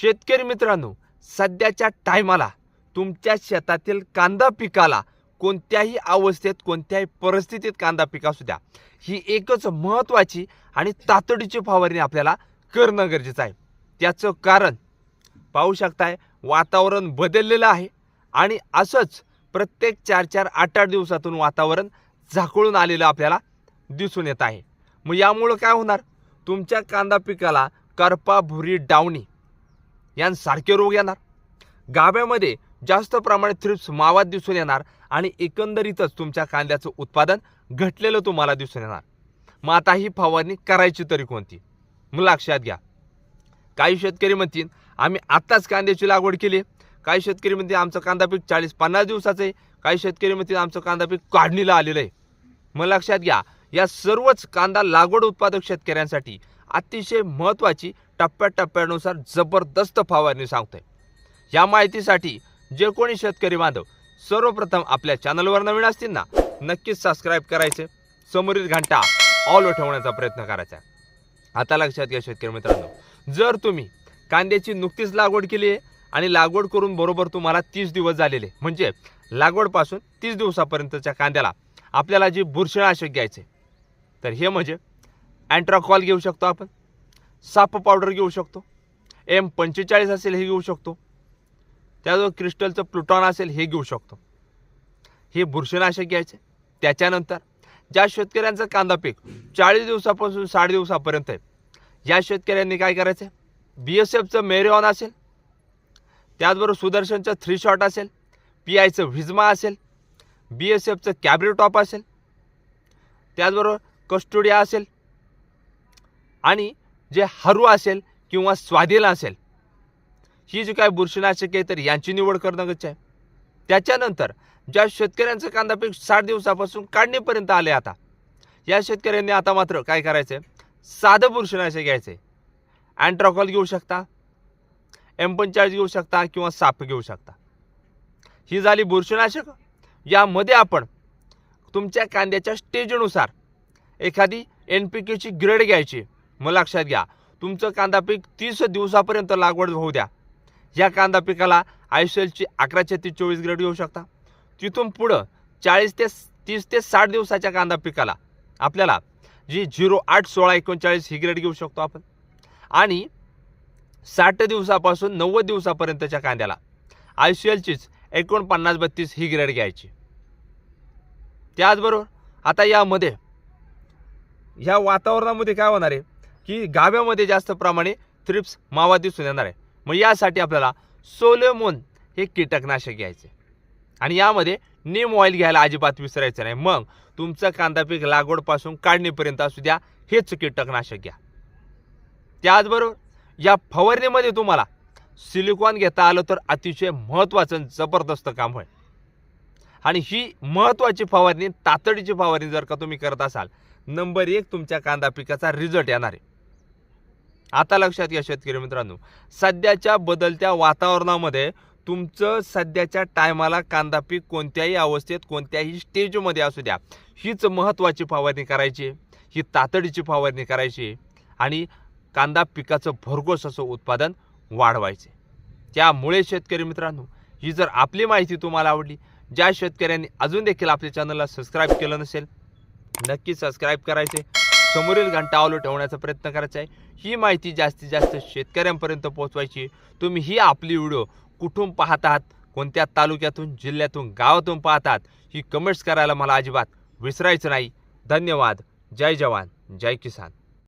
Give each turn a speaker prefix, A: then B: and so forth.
A: शेतकरी मित्रांनो सध्याच्या टायमाला तुमच्या शेतातील कांदा पिकाला कोणत्याही अवस्थेत कोणत्याही परिस्थितीत कांदा पिक असू द्या. ही एकच महत्त्वाची आणि तातडीची फवारणी आपल्याला करणं गरजेचं आहे. त्याचं कारण पाहू शकताय वातावरण बदललेलं आहे आणि असंच प्रत्येक चार चार आठ आठ दिवसातून वातावरण झाकळून आलेलं आपल्याला दिसून येत आहे. मग यामुळं काय होणार? तुमच्या कांदा पिकाला करपा भुरी डावणी यांसारखे रोग येणार. गाभ्यामध्ये जास्त प्रमाणात थ्रिप्स मावात दिसून येणार आणि एकंदरीतच तुमच्या कांद्याचं उत्पादन घटलेलं तुम्हाला दिसून येणार. मग आता ही फवारणी करायची तरी कोणती? मग लक्षात घ्या. काही शेतकरी म्हणतील आम्ही आत्ताच कांद्याची लागवड केली काही शेतकरी म्हणतील आमचं कांदा पीक चाळीस पन्नास दिवसाचं आहे. काही शेतकरी म्हणतील आमचं कांदा पीक काढणीला आलेलं आहे. मग लक्षात घ्या या सर्वच कांदा लागवड उत्पादक शेतकऱ्यांसाठी अतिशय महत्त्वाची टप्प्याटप्प्यानुसार जबरदस्त फवारणी सांगतोय. या माहितीसाठी जे कोणी शेतकरी बांधव सर्वप्रथम आपल्या चॅनलवर नवीन असतील ना नक्कीच सबस्क्राईब करायचे. समोरील घंटा ऑल ठेवण्याचा प्रयत्न करायचा. आहे. आता लक्षात घ्या शेतकरी मित्रांनो जर तुम्ही कांद्याची नुकतीच लागवड केली आहे आणि लागवड करून बरोबर तुम्हाला तीस दिवस झालेले म्हणजे लागवडपासून तीस दिवसापर्यंतच्या कांद्याला आपल्याला जी बुरशीनाशक घ्यायचे तर हे म्हणजे अँट्राकॉल घेऊ शकतो आपण. साप पावडर घेऊ शकतो. एम पंचेचाळीस असेल हे घेऊ शकतो. त्याजवळ क्रिस्टलचं प्लुटॉन असेल हे घेऊ शकतो. हे बुरशीनाशक घ्यायचे. त्याच्यानंतर ज्या शेतकऱ्यांचं कांदा पीक चाळीस दिवसापासून साठ दिवसापर्यंत आहे या शेतकऱ्यांनी काय करायचं बी एस एफचं मेरिऑन असेल त्याचबरोबर सुदर्शनचं थ्री शॉट असेल पी आयचं व्हिजमा असेल बी एस एफचं कॅब्री टॉप असेल त्याचबरोबर कस्टोडिया असेल आणि जे हरू असेल किंवा स्वादिला असेल ही जी काय बुरशीनाशके तर यांची निवड करणं गरजेचं आहे. त्याच्यानंतर ज्या शेतकऱ्यांचं कांदा पीक साठ दिवसापासून काढणीपर्यंत आले आता या शेतकऱ्यांनी आता मात्र काय करायचं साधं बुरशीनाशक घ्यायचं आहे अँट्रॉकॉल घेऊ शकता एम पंचाळीस घेऊ शकता किंवा साप घेऊ शकता. ही झाली बुरशीनाशक. यामध्ये आपण तुमच्या कांद्याच्या स्टेजनुसार एखादी एन पी केची ग्रेड घ्यायची. मग लक्षात घ्या तुमचं कांदा पीक तीस दिवसापर्यंत लागवड होऊ द्या. या कांदा पिकाला आयुष्यलची अकरा छत्तीस चोवीस ग्रेड घेऊ शकता. तिथून पुढं चाळीस ते तीस ते साठ दिवसाच्या कांदा पिकाला आपल्याला जी झिरो आठ सोळा एकोणचाळीस ही ग्रेड घेऊ शकतो आपण. आणि साठ दिवसापासून नव्वद दिवसापर्यंतच्या कांद्याला आय सी एलचीच एकोणपन्नास बत्तीस ही ग्रेड घ्यायची. त्याचबरोबर आता यामध्ये ह्या वातावरणामध्ये काय होणार आहे? की गाभ्यामध्ये जास्त प्रमाणे थ्रिप्स मावा दिसून येणार आहे. मग यासाठी आपल्याला सोलेमोन हे कीटकनाशक घ्यायचे. आणि यामध्ये नीम ऑइल घ्यायला अजिबात विसरायचं नाही. मग तुमचं कांदा पीक लागवडपासून काढणीपर्यंत असू द्या हेच कीटकनाशक घ्या. त्याचबरोबर या फवारणीमध्ये तुम्हाला सिलिकॉन घेता आलं तर अतिशय महत्त्वाचं जबरदस्त काम होईल आणि ही महत्त्वाची फवारणी तातडीची फवारणी जर का तुम्ही करत असाल नंबर एक तुमच्या कांदा पिकाचा रिझल्ट येणार आहे. आता लक्षात घ्या शेतकरी मित्रांनो सध्याच्या बदलत्या वातावरणामध्ये तुमचं सध्याच्या टायमाला कांदा पीक कोणत्याही अवस्थेत कोणत्याही स्टेजमध्ये असू द्या हीच महत्त्वाची फवारणी करायची ही तातडीची फवारणी करायची आणि कांदा पिकाचं भरघोस असं उत्पादन वाढवायचे. त्यामुळे शेतकरी मित्रांनो ही जर आपली माहिती तुम्हाला आवडली ज्या शेतकऱ्यांनी अजून देखील आपल्या चॅनलला सबस्क्राईब केलं नसेल नक्की सबस्क्राईब करायचे. समोरील घंटा ऑलो ठेवण्याचा प्रयत्न करायचा आहे. ही माहिती जास्तीत जास्त शेतकऱ्यांपर्यंत पोहोचवायची. तुम्ही ही आपली व्हिडिओ कुठून पाहत आहात? कोणत्या तालुक्यातून जिल्ह्यातून गावातून पाहतात ही कमेंट्स करायला मला अजिबात विसरायचं नाही. धन्यवाद. जय जवान. जय किसान.